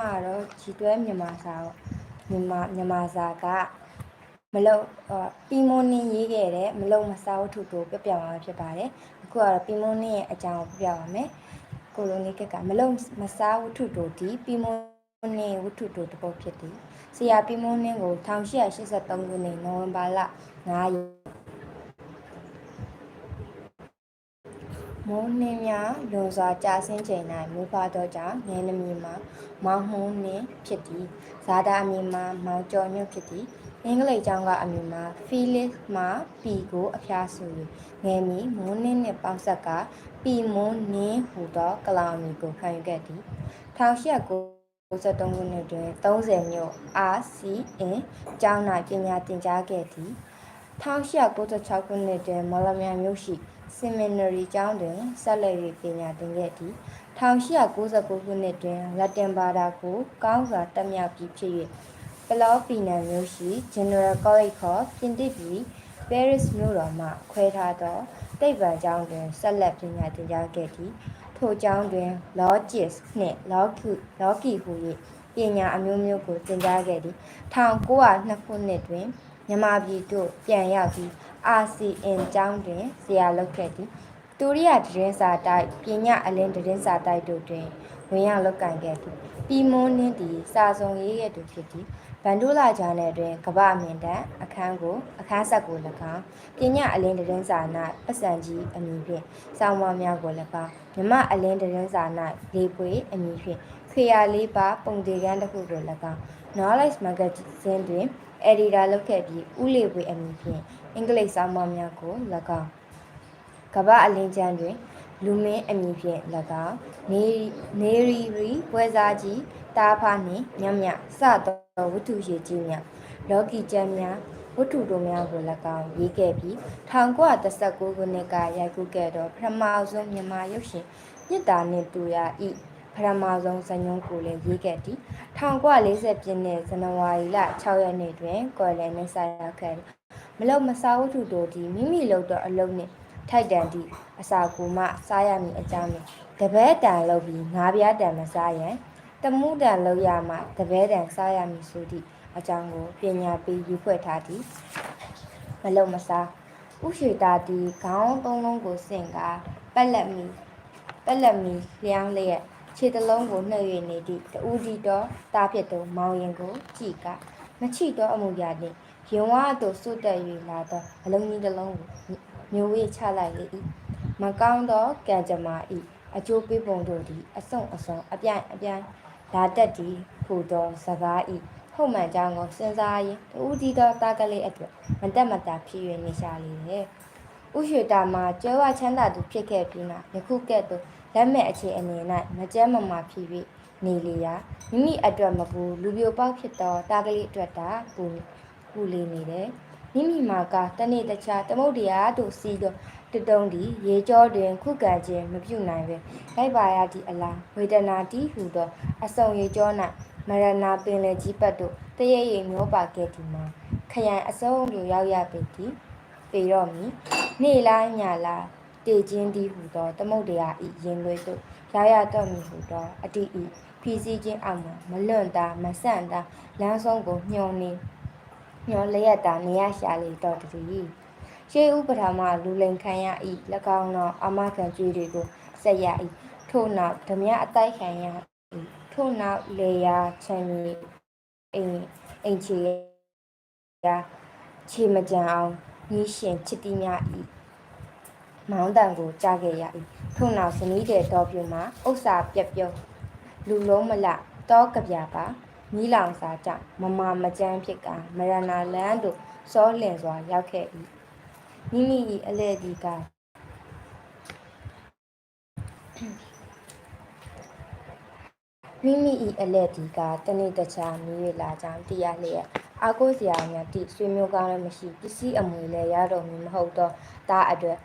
ကတော့ဂျီတွဲမြန်မာစာပေါ့မြန်မာမြန်မာစာကမလုံအော်ပီမွန်နင်းရေးခဲ့တဲ့မလုံမစာဝတ္ထုတို့ပြပြမှာဖြစ်ပါတယ်အခုကတော့ပီမွန်နင်းရဲ့အကြောင်းကိုပြပြပါမယ်ကိုလိုနီကက်ကမလုံမစာဝတ္ထုတို့ဒီပီမွန်နင်းဝတ္ထုတို့တစ်ပုဒ်ဖြစ်သည်ဆရာပီမွန်နင်းကို1883ခုနှစ်နိုဝင်ဘာလ9ရက် မိုးနှင်းများလွန်စွာကြာဆင်းချိန်၌မူဖာသောကြောင့်ငယ်နမီမှာမောင်မှုန်းနှင့်ဖြစ်သည်ဇာတာအမည်မှာမောင်ကျော်ညွတ်ဖြစ်သည်အင်္ဂလိပ်ကျောင်းကအမည်မှာ Felix မှာပီကိုအဖျားဆို၍ငယ်မီမိုးနှင်းနှင့်ပေါင်းဆက်ကပီမွန်းနင်းဟူသောကလောင်မီကိုခံယူခဲ့သည်1893ခုနှစ်တွင်30မြို့ RCN ကျောင်း၌ပညာသင်ကြားခဲ့သည်1896ခုနှစ်တွင်မော်လမြိုင်မြို့ရှိ seminary ကျောင်းတွင်ဆက်လက်၍ပညာသင်ခဲ့သည်1899ခုနှစ်တွင်လက်တင်ဘာသာကိုကောင်းစွာတက်မြောက်ပြီးဖြစ်၍ပလောပီနန်မြို့ရှိ General College ခေါ်ပြင်သစ်ပြည် Paris မြို့တော်မှခွဲထားသောတိဗ္ဗံကျောင်းတွင်ဆက်လက်ပညာသင်ကြားခဲ့သည်ထိုကျောင်းတွင် Logis နှင့် Logi Logi ဟူ၍ပညာအမျိုးမျိုးကိုသင်ကြားခဲ့သည်1902ခုနှစ်တွင်မြန်မာပြည်သို့ပြန်ရောက်ပြီး RCN ကျောင်းတွင်ဆရာလုပ်ခဲ့သည်တူရိယတရင်စာတိုက်ပညာအလင်းတရင်စာတိုက်တို့တွင်ဝင်ရောက်လုပ်ကိုင်ခဲ့သည်ပြီးမွန်းနှင်းသည်စာဆောင်ရေးခဲ့သူဖြစ်သည်ဗန်ဒိုလာဂျာနယ်တွင်ကပ္ပအမြင့်တန်အခန်းကိုအခန်းဆက်ကို၎င်းပညာအလင်းတရင်စာ၌ပတ်စံကြီးအမည်ဖြင့်စောင်းမများကို၎င်းမြမအလင်းတရင်စာ၌လေးပွေအမည်ဖြင့် ခေယာလေးပါပုံတေကန်းတစ်ခုကို၎င်း Knowledge Magazine တွင် editor လုပ်ခဲ့ပြီးဦးလေးပွေအမည်ဖြင့်အင်္ဂလိပ်စာမများကို၎င်းကမ္ဘာအလင်းချမ်းတွင် လူမင်းအမည်ဖြင့်၎င်းနေနေရီရီပွဲစားကြီးတားဖားနှင့်မြတ်မြတ်စသောဝတ္ထုရှိကြီးများလော်ကီကျမ်းများဝတ္ထုတို့များကို၎င်းရေးခဲ့ပြီး1939ခုနှစ်ကရိုက်ကူးခဲ့သောပထမဆုံးမြန်မာရုပ်ရှင်မြစ်တာနှင့်တူရာဤ ပထမဆုံးဇာတ်ညွှန်းကိုလည်းရေးခဲ့သည်1940ပြည့်နှစ်ဇန်နဝါရီလ6ရက်နေ့တွင်ကော်လန်နှင့်ဆိုင်ရောက်ခဲ့သည်မလုံမစားဝတ္ထုတို့သည်မိမိလုပ်သောအလုပ်နှင့်ထိုက်တန်သည့်အစာကူမှစားရမည်အကြောင်းနှင့်တပည့်တန်လုပ်ပြီးငါးပြားတန်မစားရန်တမှုတန်လုပ်ရမှတပည့်တန်စားရမည်ဆိုသည့်အကြောင်းကိုပညာပေးယူဖွဲ့ထားသည်မလုံမစားဥရွှေတာတီခေါင်းသုံးလုံးကိုစင်ကပက်လက်မီပက်လက်မီလျောင်းလျက် ခြေတလုံးကိုနှုတ်၍နေသည့်တူးဒီတော့တားဖြစ်သောမောင်ရင်ကိုကြည့်ကမချိတော့အမှုရာနှင့်ရင်ဝါတို့စွတ်တက်၍လာသောအလုံးကြီးတစ်လုံးကိုမျိုးဝေးချလိုက်လေ၏မကောင်းသောကံကြမ္မာ၏အကျိုးပေးပုံတို့သည်အဆုံအဆုံအပြိုင်အပြိုင်လာတက်သည်ဟူသောစကား၏ဟုတ်မှန်ကြောင်းကိုစဉ်းစားရင်တူးဒီသောတာကလေးအတွက်မတက်မတာဖြစ်၍နေရှာလေတယ်ဥရွှေတာမှာကျွဲဝချမ်းသာသူဖြစ်ခဲ့ပြီးနောက်ယခုကဲ့သို့ လက်မဲ့အခြေအနေ၌မကြမ်းမမာဖြစ်၍နေလေရာမိမိအတွက်မပူလူပြိုပေါက်ဖြစ်သောတာကလေးအတွက်တာပူပူလေနေတယ်မိမိမှာကတနေ့တခြားသမုတ်တရားတို့စီးသောတတုံးဒီရေကြောတွင်ခုခံခြင်းမပြုနိုင်ပဲလိုက်ပါရသည့်အလားဝေဒနာတီဟူသောအစုံရေကြော၌မရဏပင်လေကြီးပတ်တို့တရရိပ်မျောပါခဲ့သည်မှာခရိုင်အစုံကိုရောက်ရပေသည်ပေတော့မီနေလားညလား တေခြင်းသည်ဟူသောသမုတ်တရားဤရင်လွေတို့ရောက်ရတော့မီဟူသောအတိဤဖီစီခြင်းအောက်မှာမလွန့်တာမဆန့်တာလမ်းဆုံးကိုညှော်နေညှော်လျက်တာနေရရှာလေတော့တည်းရှေးဥပဒါမလူလိန်ခံရဤ၎င်းသောအမခံကြွေးတွေကိုဆက်ရဤထို့နောက်ဓမြအတိုက်ခံရဤထို့နောက်လေယာချမ်းမြေအိမ်အိမ်ချီရာခြေမကြံအောင်ညီရှင်ချစ်တီးများဤ မောင်းတန်ကိုကြားခဲ့ရ၏ထို့နောက်ဇနီးတဲ့တော်ပြူမှာဥစ္စာပြက်ပြုံးလူလုံးမလတောကပြပါမိလောင်စာကြောင့်မမမကြမ်းဖြစ်ကမရဏလန်းတို့စောလင်စွာရောက်ခဲ့၏မိမိ၏အလဲ့ဒီကမိမိ၏အလဲ့ဒီကတနေ့တခြားမြည်လာကြောင်းတရားလျက်အာကိုစရာများတိဆွေမျိုးကောင်းလည်းမရှိပစ္စည်းအမွေလည်းရတော့မည်မဟုတ်တော့ဒါအတွက်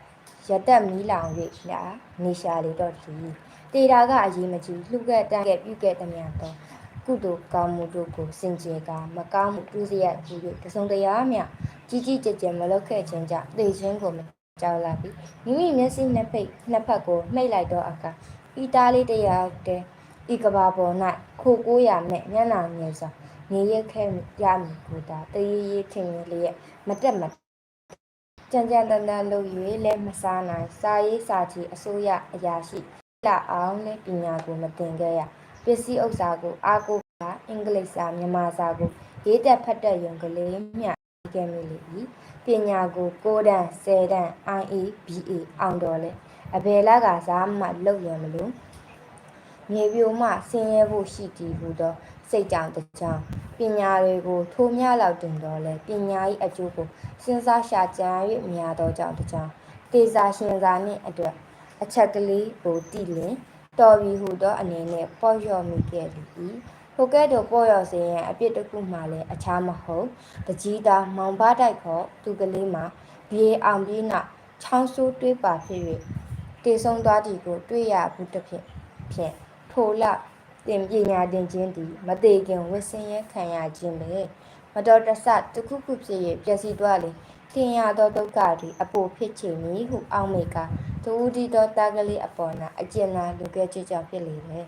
ရတက်မီးလောင်၍လာနေရှာလေတော့သည်တေတာကအရေးမကြီးလှုပ်ကဲ့တန်းကဲ့ပြုတ်ကဲ့သမျှတော့ကုသိုလ်ကောင်းမှုတို့ကိုစင်ကြယ်ကမကောင်းမှုတူးစရိုက်ကြည့်၍တစုံတရာမျှကြီးကြီးကျယ်ကျယ်မလုပ်ခဲ့ခြင်းကြောင့်သိခြင်းကိုမကြောက်လာပြီမိမိမျက်စိနှစ်ဖိတ်နှစ်ဖက်ကိုမှိတ်လိုက်တော့အခါဤသားလေးတယောက်တည်းဤကဘာပေါ်၌ခိုကိုးရမဲ့မျက်နှာငယ်စွာနေရက်ခဲရမည်ကိုသာတရေရေထင်ရလျက်မတက်မ ကြံကြံတန်တန်လုပ်၍လည်းမစားနိုင်စာရေးစာချီအစိုးရအရာရှိလာအောင်လည်းပညာကိုမသင်ခဲ့ရပစ္စည်းဥစ္စာကိုအားကိုးကအင်္ဂလိပ်စာမြန်မာစာကိုရေးတက်ဖတ်တတ်ရုံကလေးမျှခဲ့မိလေ၏ပညာကို6တန်း10တန်း IE BA အောင်တော်လဲအဘယ်လကစားမှလုပ်ရမလို့မြေပြိုမှဆင်းရဲဖို့ရှိတည်ဟူသောစိတ်ကြောင့်တစ်ကြောင် ပညာတွေကိုထိုးမြလောက်တင်တော်လဲပညာ၏အကျိုးကိုစဉ်းစားရှာကြံ၍မြာသောကြောင့်တစ်ကြောင်တေစာရှင်စာနှင့်အတွက်အချက်ကလေးကိုတည်လင်တော်ပြီဟူသောအနေနဲ့ပေါ့လျော့မိခဲ့သည်ဟိုကဲ့သို့ပေါ့လျော့စေရန်အပြစ်တစ်ခုမှလည်းအခြားမဟုတ်တကြီးသားမောင်ပါတိုက်ခေါ်သူကလေးမှာဘေးအောင်ပြီးနောက်ချောင်းဆိုးတွေးပါဖြစ်၍တေဆုံးသွားသည်ကို တွေ့ရဘူးတစ်ဖြစ်ဖြင့်ထိုလ တင်ပညာတင်ခြင်းသည်မသေးခင်ဝဆင်းရဲခံရခြင်းပဲမတော်တဆတစ်ခုခုဖြစ်၍ပျက်စီးသွားလေတင်ရသောဒုက္ခသည်အပိုဖြစ်ချေမည်ဟုအောက်မေကသူဦးဒီသောတာကလေးအပေါ်၌အကျဉ်းလာလူကဲချစ်ကြောင့်ဖြစ်လေတယ်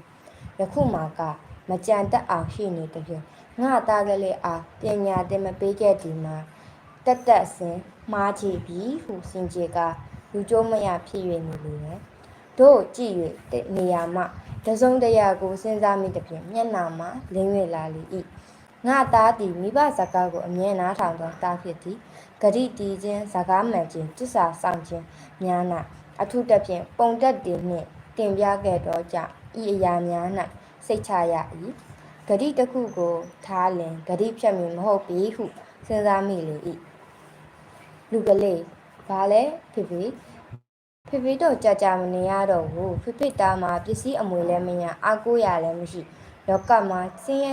ယခုမှကမကြံတက်အောင်ရှိနေတကယ်ငါတာကလေးအားပညာတင်မပေးခဲ့ဒီမှာတက်တက်ဆင်မှားချပြီဟုစင်ကြေကလူကျိုးမရဖြစ်၍နေလေတယ်တို့ကြည့်၍တနေရာမှ တစုံတရာကိုစဉ်းစားမိသဖြင့်မျက်နှာမှာလင်း၍လာလေ၏ငါသားသည်မိဘဇကားကိုအမြဲနားထောင်သောတားဖြစ်သည်ဂရိတီခြင်းဇကားမှန်ခြင်းတစ္ဆာဆောင်ခြင်းများ၌အထုတစ်ဖြင့်ပုံတက်တင်နှင့်တင်ပြခဲ့သောကြောင့်ဤအရာများ၌စိတ်ချရ၏ဂရိတစ်ခုကိုထားလင်ဂရိဖြတ်မည်မဟုတ်ပြီဟုစဉ်းစားမိလေ၏လူကလေးဘာလဲဖေဖေ ဖေဖေတော့ကြာကြာမနေရတော့ဘူးဖေဖေသားမှာပစ္စည်းအမွေလည်းမရအားကိုးရလည်းမရှိလောကမှာဆင်းရဲ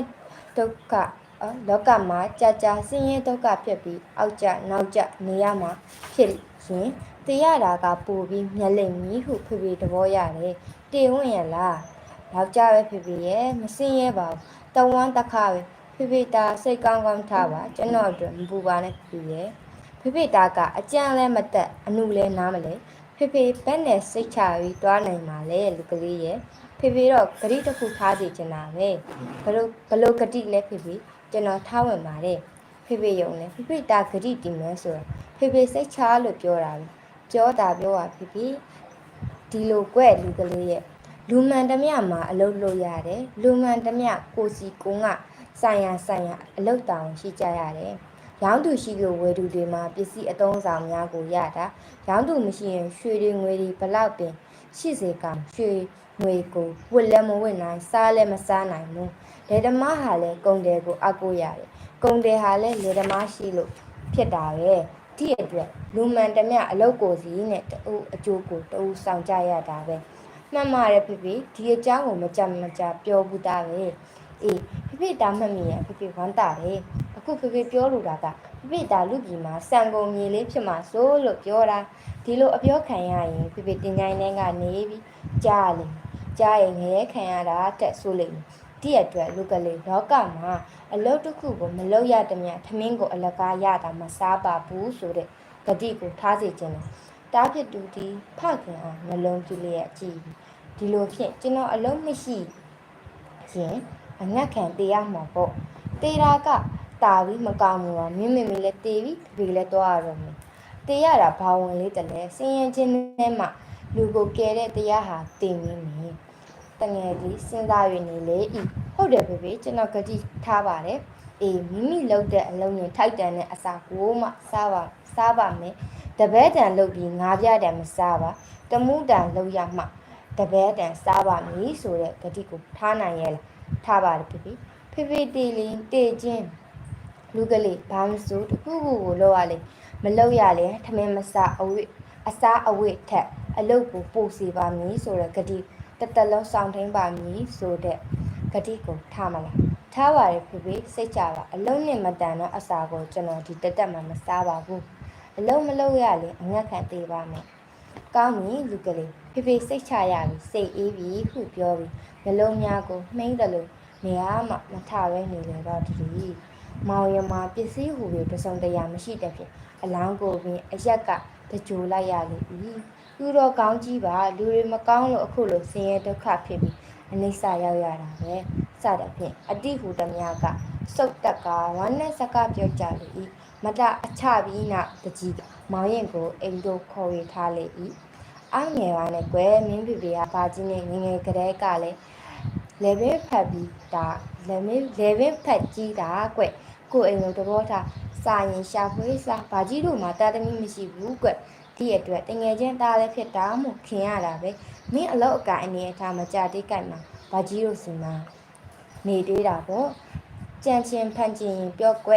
ဒုက္ခအော်လောကမှာကြာကြာဆင်းရဲဒုက္ခဖြစ်ပြီးအောက်ကျနောက်ကျနေရမှာဖြစ်ရင်တရားတာကပိုပြီးမျက်လိမ့်မည်ဟုဖေဖေသဘောရတယ်တေဝင့်ရလားယောက်ျားပဲဖေဖေရဲ့မစင်းရဲပါဘူးတဝမ်းတစ်ခါပဲဖေဖေသားစိတ်ကောင်းကောင်းထားပါကျွန်တော်အတွက်မပူပါနဲ့ဖေဖေရဲ့ဖေဖေသားကအကြံလဲမတက်အနုလဲနားမလဲ ဖေဖေဘက်နဲ့စိတ်ချပြီးတွားနိုင်ပါလေလူကလေးရဲ့ဖေဖေတော့ဂရိတစ်ခုထားစီချင်တာပဲဘလို့ဘလို့ဂတိလဲဖေဖေကျွန်တော်ထားဝင်ပါတယ်ဖေဖေယုံလဲဖေဖေတာဂတိတည်မယ်ဆိုတော့ဖေဖေစိတ်ချလို့ပြောတာပဲပြောတာပြောတာဖေဖေဒီလိုကွဲ့လူကလေးရဲ့လူမှန်တမျှမှာအလုပ်လုပ်ရတယ်လူမှန်တမျှကိုစီကုန်းကဆိုင်ရဆိုင်ရအလုပ်တောင်ရှိကြရတယ် ရောင်းသူရှိလို့ဝယ်သူတွေမှာပစ္စည်းအသုံးဆောင်များကိုရတာရောင်းသူမရှိရင်ရွှေတွေငွေတွေဘလောက်ပင်ရှိစေကရွှေငွေကိုဝတ်လည်းမဝတ်နိုင်စားလည်းမစားနိုင်ဘူးလေဓမားဟာလည်းကုံတယ်ကိုအကိုရတယ်ကုံတယ်ဟာလည်းလေဓမားရှိလို့ဖြစ်တာပဲဒီအတွက်လူမှန်တမျှအလုပ်ကိုစီနဲ့တူအကျိုးကိုတူဆောင်ကြရတာပဲမှတ်မှားတယ်ဖေဖေဒီအကြောင်းကိုမကြမ်းမကြပြောဘူးတာပဲအေးဖေဖေတားမှတ်မိရင်ဖေဖေဝမ်းတာတယ် အခုဖေဖေပြောလို့တာကဖေဖေတာလူပြည်မှာစံကုန်မြေလေးဖြစ်မှာဆိုလို့ပြောတာဒီလိုအပြောခံရရင်ဖေဖေတင်ကြိုင်းထဲကနေပြီးကြားလိမ့်ကြားရင်ငရဲခံရတာတက်ဆိုလိမ့်မယ်ဒီအတွက်လူကလေးလောကမှာအလုပ်တစ်ခုကိုမလုပ်ရတဲ့မြတ်ထမင်းကိုအလကားရတာမစားပါဘူးဆိုတဲ့ဂတိကိုထားစေခြင်းတယ်တားဖြစ်သူဒီဖခင်အောင်နှလုံးကြည့်လျက်ကြည့်ဒီလိုဖြင့်ကျွန်တော်အလုံးမရှိရင်အငတ်ခံတေးရမှာပေါ့တေးတာက တာပြီးမကောင်းဘူးပါမင်းမမေလည်းတေးပြီးဖေလည်းတော့ရတော့မယ်တေးရတာဘာဝင်လေးတလဲစင်ရင်ချင်းထဲမှာလူကိုကယ်တဲ့တရားဟာတင်နေမယ်တငယ်ကြီးစဉ်းစားရနေလေဤဟုတ်တယ်ဖေဖေကျွန်တော်ကတိထားပါတယ်အေးမိမိလုပ်တဲ့အလုံးရင်ထိုက်တန်တဲ့အစာကိုမှစားပါစားပါမယ်တပည့်တန်လုပ်ပြီးငါးပြတန်မစားပါတမှုတန်လုပ်ရမှတပည့်တန်စားပါမည်ဆိုတဲ့ဂတိကိုထားနိုင်ရဲ့လားထားပါတယ်ဖေဖေဖေဖေတေလင်းတေချင်း လူကလေးဘာမစိုးတခုခုကိုလောက်ရလေမလောက်ရလေထမင်းမစားအဝိအစားအဝိထက်အလုတ်ကိုပို့စီပါမည်ဆိုတဲ့ဂတိတသက်လုံးဆောင်ထင်းပါမည်ဆိုတဲ့ဂတိကိုထားမလားထားပါရဲ့ဖေဖေစိတ်ကြပါအလုံးနဲ့မတန်တော့အစာကိုကျွန်တော်ဒီတက်တက်မှမစားပါဘူးအလုံးမလုံးရလေအငတ်ခံသေးပါမယ်ကောင်းပြီလူကလေးဖေဖေစိတ်ချရပြီစိတ်အေးပြီဟုပြောပြီးနှလုံးများကိုနှိမ့်တယ်လို့နေရာမှမထပဲနေလေတော့ဒီ မောင်ရမပစ္စည်းဟူပြီးပစုံတရာမရှိတဲ့ဖြင့်အလောင်းကိုပင်အရက်ကတကြိုလိုက်ရလေပြီလူတော်ကောင်းကြီးပါလူတွေမကောင်းလို့အခုလိုဆင်းရဲဒုက္ခဖြစ်ပြီးအအနိစ္စရောက်ရတာပဲစသဖြင့်အတိဟုတမယကစုတ်တက်ကဝမ်းနဲ့စကားပြောကြလေ၏မတအချပြီးနောက်တကြီးမောင်ရင်ကိုအိမ်တို့ခေါ်ရထားလေ၏အငယ်ပါနဲ့ကွယ်မင်းပြပြကဘာကြီးနဲ့ငယ်ငယ်ကလေးကလည်းလေဘင်းဖတ်ပြီးဒါလေမင်းလေဘင်းဖတ်ကြီးတာကွ ကိုအိမ်တို့သဘောထားစာရင်ရှာဖွေးစာဘာကြီးတို့မှတာသမီမရှိဘူးကွဒီအတွက်တငယ်ချင်းသားလည်းဖြစ်တာမို့ခင်ရတာပဲမင်းအလောက်အကအနေအထားမကြတိတ်ကြိုက်မှာဘာကြီးတို့စီမှာနေသေးတာပေါ့ကြံချင်းဖန်ချင်ရင်ပြောကွ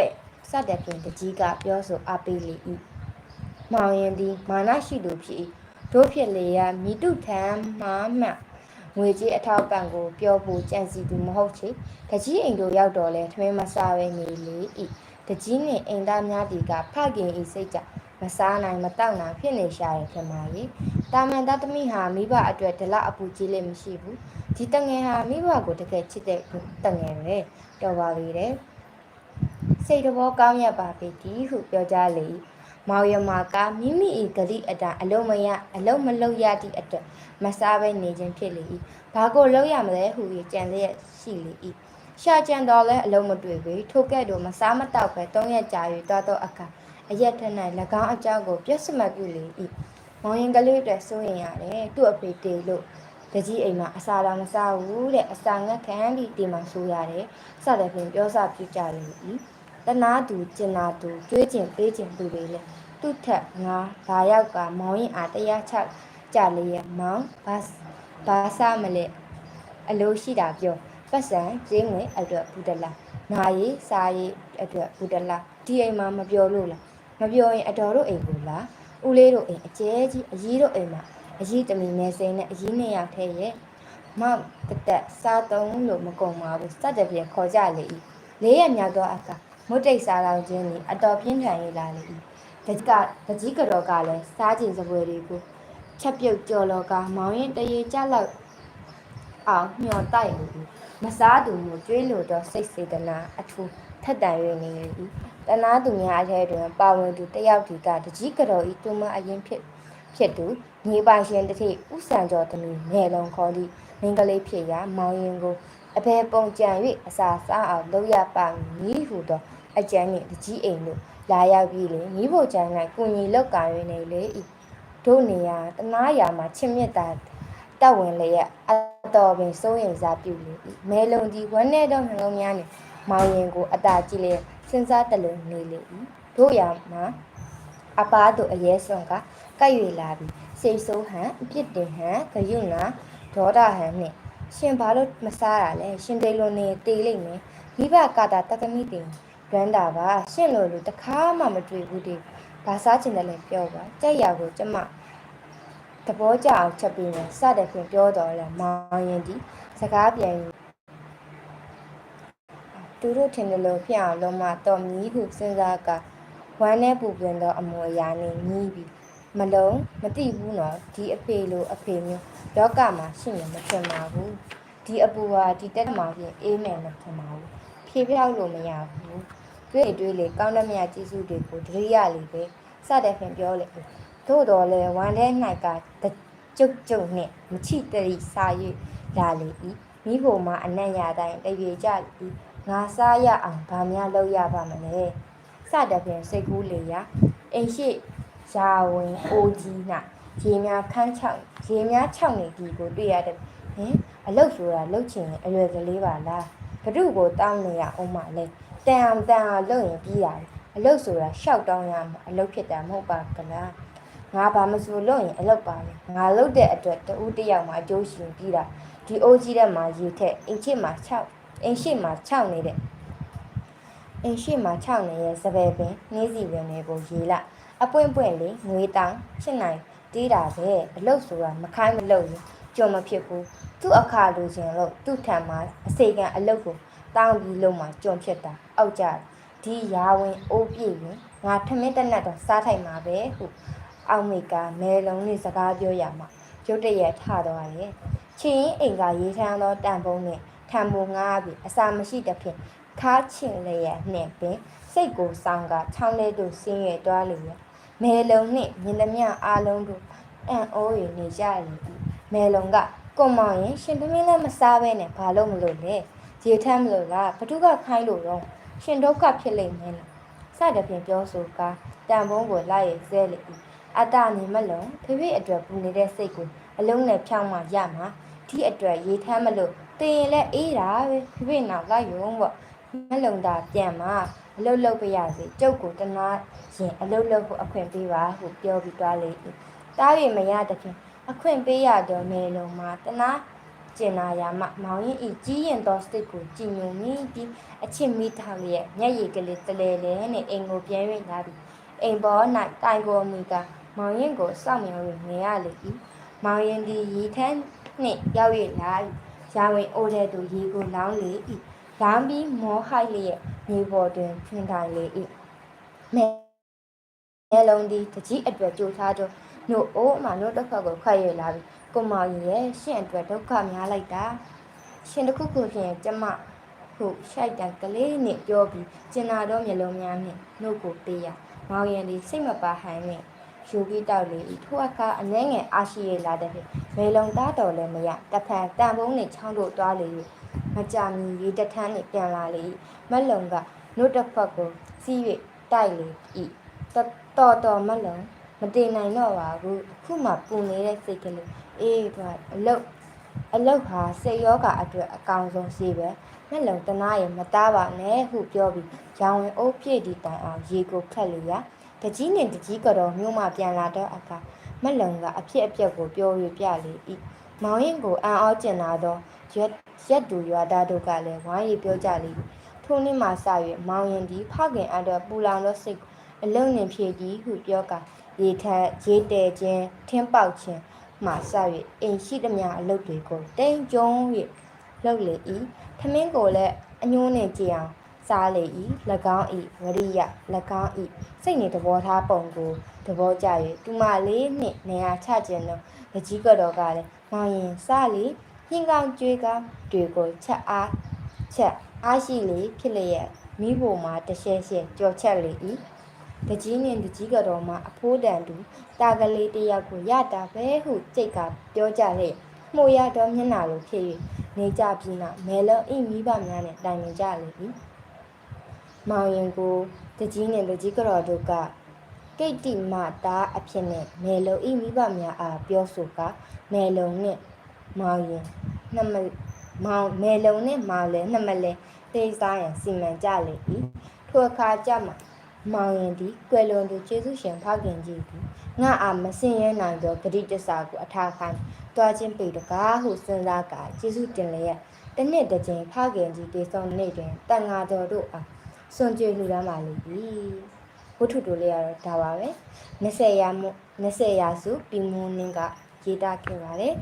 စတဲ့ဖြင့်တကြီးကပြောဆိုအပေးလေ၏မောင်ရင်သည်မာနရှိသူဖြစ်၏တို့ဖြစ်လေရမိတုထံမှမှ ငွေကြီးအထောက်ပံ့ကိုပြောဖို့ကြံစီသူမဟုတ်ချေတကြီးအိမ်တို့ရောက်တော့လဲထမင်းမစားပဲနေလေ၏တကြီးနှင့်အိမ်သားများဒီကဖခင်၏စိတ်ကြမစားနိုင်မတောက်နိုင်ဖြစ်နေရှာတယ်ဖြစ်ပါလေတာမန်သားသမီးဟာမိဘအတွက်ဒလအပူကြီးလည်းမရှိဘူးဒီတငယ်ဟာမိဘကိုတကယ်ချစ်တဲ့တငယ်ပဲတော်ပါပြီတဲ့စိတ်တော်ကောင်းရပါပေသည်ဟုပြောကြလေ၏ မောင်ရမကမိမိ၏ဂလိအတအလုံးမရအလုံးမလုံးရသည့်အတွက်မစားဘဲနေခြင်းဖြစ်လေ၏ဘာကိုလုံးရမလဲဟု၍ကြံလျက်ရှိလေ၏ရှာကြံတော်လဲအလုံးမတွေ့ပေထိုကဲ့သို့မစားမတောက်ပဲ၃ရက်ကြာ၍တောတော့အခါအရက်ထက်၌၎င်းအကြောင်းကိုပြည့်စမပြုလေ၏မောင်ရင်ကလေးတွေစိုးရင်ရတယ်သူ့အဖေတေလို့တကြီးအိမ်မှာအစာတော်မစားဘူးတဲ့အစာငတ်ခံပြီးတေမှဆိုးရတယ်စတဲ့ဖြင့်ပြောစပြကြလေ၏ တနာသူကျင်နာသူကြွေးကျင်ပေးကျင်သူတွေလည်းသူ့ထက်ငါဘာရောက်ကမောင်ရင်အားတရားချကြလေရဲ့မောင်ဘာဘာစားမလဲအလိုရှိတာပြောပတ်စံကျင်းငွေအတွက်ဘူးတလားနာရီစားရီအတွက်ဘူးတလားဒီအိမ်မှာမပြောလို့လားမပြောရင်အတော်တို့အိမ်ကိုလားဦးလေးတို့အိမ်အကျဲကြီးအကြီးတို့အိမ်မှာအကြီးတမီနယ်စိန်နဲ့အကြီးနှစ်ယောက်ထဲရဲ့မောက်တက်တက်စားသုံးလို့မကုန်ပါဘူးစတဲ့ပြေခေါ်ကြလေ၏လေးရမြောက်တော့အခါ မုတ်တိတ်စားတော်ခြင်းนี่အတော်ပြင်းထန်ရလာလေ၏တကတကြီးကတော့ကလည်းစားကျင်စပွဲတွေကိုချက်ပြုတ်ကြော်လောကမောင်ရင်တရေကြလောက်အောင်ညှော်တိုက်နေ၏မစားသူမျိုးကျွေးလို့တော့စိတ်စေတနာအထူးထက်တန်၍နေ၏တနာသူများအထဲတွင်ပါဝင်သူတယောက်ဒီကတကြီးကတော့ဤသူမအရင်ဖြစ်ဖြစ်သူညီပိုင်ရှင်တတိဥဆန်ကျော်သမီးငယ်လုံးခေါ်သည့်မင်္ဂလေးဖြစ်ရာမောင်ရင်ကိုအဘယ်ပုံကြံ၍အစာစားအောင်လုပ်ရပါမည်ဟုသော အကြံနှင့်တကြီးအိမ်တို့လာရောက်ပြီးလေမိဖို့ကြံ၌ကုညီလောက်ကာရင်းနေလေ၏တို့နေရာတနာရာမှာချစ်မြတ်တာတက်ဝင်လေရအတော်ပင်စိုးရင်စားပြုလေ၏မဲလုံးကြီးဝမ်းနေသောနှလုံးများနှင့်မောင်ရင်ကိုအတာကြည့်လေစဉ်းစားတလုံးနေလေ၏တို့ရာမှာအပားတို့အရေးဆုံးကကပ်၍လာပြီးစိတ်ဆိုးဟန်အပြစ်တင်ဟန်ဂယုဏဒေါဒဟန်နှင့်ရှင်ဘာလို့မစားတာလဲရှင်တေလိုနေတေးလိမ့်မယ်မိဘကာတာတက္ကမိတင် ရန်တာပါရှင့်လိုလူတခါမှမတွေ့ဘူးဒီဘာစားချင်တယ်လဲပြောပါကြက်ရကိုကျမသဘောကျအောင်ချက်ပြီးမယ်စတဲ့ဖြင့်ပြောတော်လဲမောင်ရင်ဒီစကားပြန်သူတို့ထင်တယ်လို့ဖြစ်အောင်လုံးမတော်မြည်ဟုစဉ်းစားကဝမ်းနဲ့ပူပင်သောအမွေအရာနဲ့ညီးပြီးမလုံးမသိဘူးနော်ဒီအဖေလိုအဖေမျိုးလောကမှာရှိနေမထင်ပါဘူးဒီအပူဟာဒီတက်မှာပြင်အေးမယ်မထင်ပါဘူးဖြေပြောက်လို့မရဘူး တွေ့တွေ့လေကောင်းတဲ့မြတ်ကျေးဇူးတွေကိုတရိယာလေးပဲစတဲ့ဖြင့်ပြောလေသို့တော်လဲဝမ်းထဲ၌ကကျုပ်ကျုပ်နှင့်မချိတရီစာ၍လာလေ၏မိဖို့မှာအနံ့ရတိုင်းတပြေကြ၏ငါစားရအောင်ဗာများလုပ်ရပါမလဲစတဲ့ဖြင့်စိတ်ကူးလေရာအိမ်ရှိရာဝင်အိုကြီး၌ရေများခန်းချောက်ရေများချောက်နေဒီကိုတွေ့ရတဲ့ဟင်အလုတ်ဆိုတာလုတ်ချင်ရင်အလွယ်ကလေးပါလားဘဒုကိုတောင်းနေရအောင်မလဲ တန်အောင်တန်အောင်လုပ်ရင်ပြီးရတယ်အလုတ်ဆိုတာရှောက်တောင်းရမှာအလုတ်ဖြစ်တာမဟုတ်ပါကလားငါဘာမဆိုလုပ်ရင်အလုတ်ပါလေငါလုပ်တဲ့အတွက်တဦးတယောက်မှာအကျိုးရှင်ပြီးတာဒီအိုးကြီးထဲမှာရေထက်အင်ချစ်မှာ6အင်ရှိမှာ6နေတဲ့အင်ရှိမှာ6နေရဲ့စပယ်ပင်နှင်းစီပင်တွေကိုရေလာအပွင့်ပွင့်လေးငွေတောင်းချစ်နိုင်တီးတာပဲအလုတ်ဆိုတာမခိုင်းမလို့ရင်ကြုံမဖြစ်ဘူးသူ့အခါလိုချင်လို့သူ့ထံမှာအစိကံအလုတ်ကိုတောင်းပြီးလုံးမှာကြုံဖြစ်တာ အောက်ကြဒီရာဝင်အိုးပြည့်ရင်ငါထမင်းတနတ်တော့စားထိုက်မှာပဲဟုအောင်မိကမဲလုံးနဲ့စကားပြောရမှာရုတ်တရက်ထသွားတယ်ချင်းအိမ်ကရေးထမ်းသောတန်ပုံးနဲ့ထံပုံငားပြီးအစာမရှိတဲ့ဖြင့်ခါချင်လျက်နှင့်ပင်စိတ်ကိုစောင်းကချောင်းလေးတို့ဆင်းရဲသွားလေရမဲလုံးနှင့်မြင်သမျှအားလုံးတို့အံ့ဩရနေကြရည်မဲလုံးကကွန်မောင်ရင်ရှင်သမီးလည်းမစားပဲနဲ့ဘာလို့မလို့လဲရေထမ်းမလို့လားဘသူကခိုင်းလို့တော့ ရှင်ဒုက္ခဖြစ်လိမ့်မယ်လို့စတဲ့ဖြင့်ပြောဆိုကာတန်ဖုံးကိုလိုက်ရစဲလေအတ္တနေမလုံးဖေဖေအတွက်ပူနေတဲ့စိတ်ကိုအလုံးနဲ့ဖြောင်းမှရမှာဒီအတွက်ရေထမ်းမလို့တင်ရင်လည်းအေးတာပဲဖေဖေနောက်လိုက်ရုံပေါ့မလုံတာပြန်မှာအလုတ်လုတ်ပြရစီကျုပ်ကိုတနာရင်အလုတ်လုတ်ဖို့အခွင့်ပေးပါဟုပြောပြီးသွားလေတားရမရတဲ့ဖြင့်အခွင့်ပေးရတော့နေလုံးမှာတနာ ကျင်နာယာမမောင်ရင်ဤကြီးရင်သောစိတ်ကိုကြည်ညိုမိပြီးအချစ်မိထားလျက်မျက်ရည်ကလေးတလဲလဲနဲ့အိမ်ကိုပြန်၍လာပြီးအိမ်ပေါ်၌တိုင်ကိုမီကမောင်ရင်ကိုစောင့်မျှော်၍နေရလေ၏မောင်ရင်ဒီရီထန်းနှင့်ရောက်၍လာ၏ရာဝင်အိုးတဲ့သူရီကိုလောင်းလေ၏လောင်းပြီးမောဟိုက်လျက်မြေပေါ်တွင်ထွင်ထိုင်လေ၏မဲအဲလုံးဒီတကြီးအတွက်ကြိုးစားတော့နှုတ်အိုးအမှနှုတ်တစ်ဖက်ကိုခတ်ရလာပြီး ကိုမောင်ရင်ရဲ့ရှင့်အတွက်ဒုက္ခများလိုက်တာရှင်တစ်ခုခုဖြင့်ကျမဟုရှိုက်တံကလေးနဲ့ပြောပြီးကျင်နာတော့မျက်လုံးများနဲ့နှုတ်ကိုပေးရမောင်ရင်ဒီစိတ်မပါဟန်နဲ့ယူပြီးတောက်လေဤထိုအခါအနှဲငယ်အားရှိရလာတဲ့ဖြင့်မေလုံသားတော်လည်းမရတဖန်တန်ဖုံးနဲ့ချောင်းတို့သွားလေ၍မကြမီရေတထန်းနဲ့ပြန်လာလေ၏မက်လုံကနှုတ်တစ်ဖက်ကိုစီး၍တိုက်လေ၏တော်တော်မက်လုံမတည်နိုင်တော့ပါဘူးအခုမှပူနေတဲ့စိတ်ကလေး အေးတော့အလုတ်အလုတ်ဟာစိတ်ယောဂအတွက်အကောင်ဆုံးစီပဲမျက်လုံးတနာရဲ့မသားပါနဲ့ဟုပြောပြီးရောင်ဝင်အိုးပြည့်ဒီတိုင်အောင်ရေကိုခတ်လို့ရတကြီးနဲ့တကြီးကတော့မြို့မှပြန်လာတော့အခါမက်လုံကအဖြစ်အပျက်ကိုပြောရပြလေ၏မောင်ရင်ကိုအံ့ဩကျင်လာသောရက်ရက်တူရွာသားတို့ကလည်းဝိုင်းရီပြောကြလေထိုနေ့မှစ၍မောင်ရင်ဒီဖခင်အတော့ပူလောင်သောစိတ်အလုံးနှင်ဖြည့်သည်ဟုပြောကရေထက်ရေတဲခြင်းထင်းပေါက်ခြင်း မှစ၍အိမ်ရှိသမျှအလုပ်တွေကိုတိမ်ကျုံ၍လှုပ်လေ၏ထမင်းကိုလည်းအညိုးနဲ့ကြည်အောင်စားလေ၏၎င်း၏ဝရိယ၎င်း၏စိတ်နေသဘောထားပုံကိုသဘောကျ၍သူမလေးနှင့်နေရာချခြင်းသောတကြီးကတော်ကလည်းမောင်ရင်စားလေဟင်းကောင်းကြွေးကောင်းတွေကိုချက်အားချက်အားရှိလေဖြစ်လျက်မိဖို့မှာတရှဲရှဲကြော်ချက်လေ၏ တကြီးနှင့်တကြီးကတော်မှာအဖိုးတန်သူတာကလေးတစ်ယောက်ကိုရတာပဲဟုကြိတ်ကပြောကြလေမှုရတော်မျက်နှာလိုဖြစ်၍နေကြပြီးနောက်မဲလုံးအိမိဘများနဲ့တိုင်ပင်ကြလေ၏မောင်ရင်ကိုတကြီးနှင့်တကြီးကတော်တို့ကကိတ္တိမသားအဖြစ်နဲ့မဲလုံးအိမိဘများအားပြောဆိုကမဲလုံးနဲ့မောင်ရင်နှစ်မမောင်မဲလုံးနဲ့မောင်လည်းနှစ်မလဲသိစားရန်စီမံကြလေ၏ထိုအခါကြမှာ မောင်ရင်သည်ကွယ်လွန်သူကျေးဇူးရှင်ဖခင်ကြီးသည်ငါအားမစင်ရဲနိုင်သောဂတိတစ္ဆာကိုအထာခိုင်းတွားခြင်းပေတကားဟုစဉ်းစားကာကျေးဇူးတင်လျက်တနှစ်တစ်ကြိမ်ဖခင်ကြီးတေဆုံးနေ့တွင်တန်ဃာတော်တို့အားစွန့်ကြွေလှူဒါန်းပါလိမ့်ပြီဝတ္ထုတို့လေးကတော့ဒါပါပဲ20ရာမှု20ရာစုပြည်မွန်းနှင်းကရေးသားခဲ့ပါတယ်